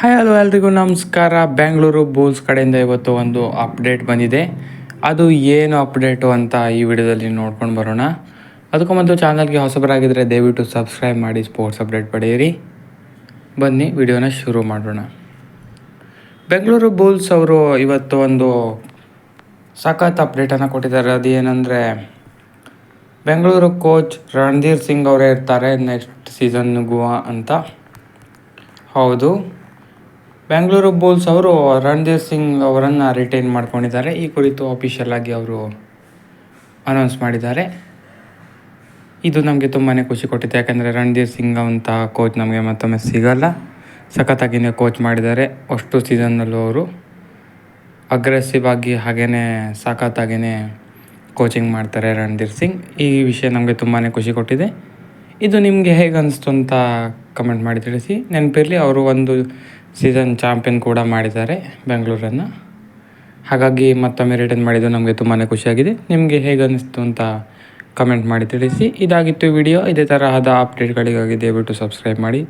Hi hello ಎಲ್ರಿಗೂ ನಮಸ್ಕಾರ. ಬೆಂಗಳೂರು ಬೂಲ್ಸ್ ಕಡೆಯಿಂದ ಇವತ್ತು ಒಂದು ಅಪ್ಡೇಟ್ ಬಂದಿದೆ. ಅದು ಏನು ಅಪ್ಡೇಟು ಅಂತ ಈ ವಿಡಿಯೋದಲ್ಲಿ ನೋಡ್ಕೊಂಡು ಬರೋಣ. ಅದಕ್ಕೂ ಮೊದಲು ಚಾನಲ್ಗೆ ಹೊಸಬರಾಗಿದ್ದರೆ ದಯವಿಟ್ಟು ಸಬ್ಸ್ಕ್ರೈಬ್ ಮಾಡಿ ಸ್ಪೋರ್ಟ್ಸ್ ಅಪ್ಡೇಟ್ ಪಡೆಯಿರಿ. ಬನ್ನಿ, ವಿಡಿಯೋನ ಶುರು ಮಾಡೋಣ. ಬೆಂಗಳೂರು ಬೂಲ್ಸ್ ಅವರು ಇವತ್ತು ಒಂದು ಸಖತ್ ಅಪ್ಡೇಟನ್ನು ಕೊಟ್ಟಿದ್ದಾರೆ. ಅದು ಏನಂದರೆ ಬೆಂಗಳೂರು ಕೋಚ್ ರಣಧೀರ್ ಸಿಂಗ್ ಅವರೇ ಇರ್ತಾರೆ ನೆಕ್ಸ್ಟ್ ಸೀಸನ್ಗೂ ಅಂತ. ಹೌದು. ಬೆಂಗಳೂರು ಬೋಲ್ಸ್ ಅವರು ರಣಧೀರ್ ಸಿಂಗ್ ಅವರನ್ನು ರಿಟೈನ್ ಮಾಡ್ಕೊಂಡಿದ್ದಾರೆ. ಈ ಕುರಿತು ಅಫಿಷಿಯಲ್ ಆಗಿ ಅವರು ಅನೌನ್ಸ್ ಮಾಡಿದ್ದಾರೆ. ಇದು ನಮಗೆ ತುಂಬಾ ಖುಷಿ ಕೊಟ್ಟಿದೆ. ಯಾಕಂದರೆ ರಣಧೀರ್ ಸಿಂಗ್ ಅಂತ ಕೋಚ್ ನಮಗೆ ಮತ್ತೊಮ್ಮೆ ಸಿಗಲ್ಲ. ಸಖತ್ತಾಗಿಯೇ ಕೋಚ್ ಮಾಡಿದ್ದಾರೆ. ಅಷ್ಟು ಸೀಸನ್ನಲ್ಲೂ ಅವರು ಅಗ್ರೆಸಿವ್ ಆಗಿ ಹಾಗೆಯೇ ಸಖತ್ತಾಗಿಯೇ ಕೋಚಿಂಗ್ ಮಾಡ್ತಾರೆ ರಣಧೀರ್ ಸಿಂಗ್ ಈ ವಿಷಯ ನಮಗೆ ತುಂಬಾ ಖುಷಿ ಕೊಟ್ಟಿದೆ. ಇದು ನಿಮಗೆ ಹೇಗೆ ಅನಿಸ್ತು ಅಂತ ಕಮೆಂಟ್ ಮಾಡಿ ತಿಳಿಸಿ. ನೆನಪಿರಲಿ ಅವರು ಒಂದು ಸೀಸನ್ ಚಾಂಪಿಯನ್ ಕೂಡ ಮಾಡಿದ್ದಾರೆ ಬೆಂಗಳೂರನ್ನು. ಹಾಗಾಗಿ ಮತ್ತೊಮ್ಮೆ ರಿಟರ್ನ್ ಮಾಡಿದ್ದು ನಮಗೆ ತುಂಬಾ ಖುಷಿಯಾಗಿದೆ. ನಿಮಗೆ ಹೇಗೆ ಅನ್ನಿಸ್ತು ಅಂತ ಕಮೆಂಟ್ ಮಾಡಿ ತಿಳಿಸಿ. ಇದಾಗಿತ್ತು ವಿಡಿಯೋ ಇದೇ ತರಹದ ಅಪ್ಡೇಟ್ಗಳಿಗಾಗಿ ದಯವಿಟ್ಟು ಸಬ್ಸ್ಕ್ರೈಬ್ ಮಾಡಿ.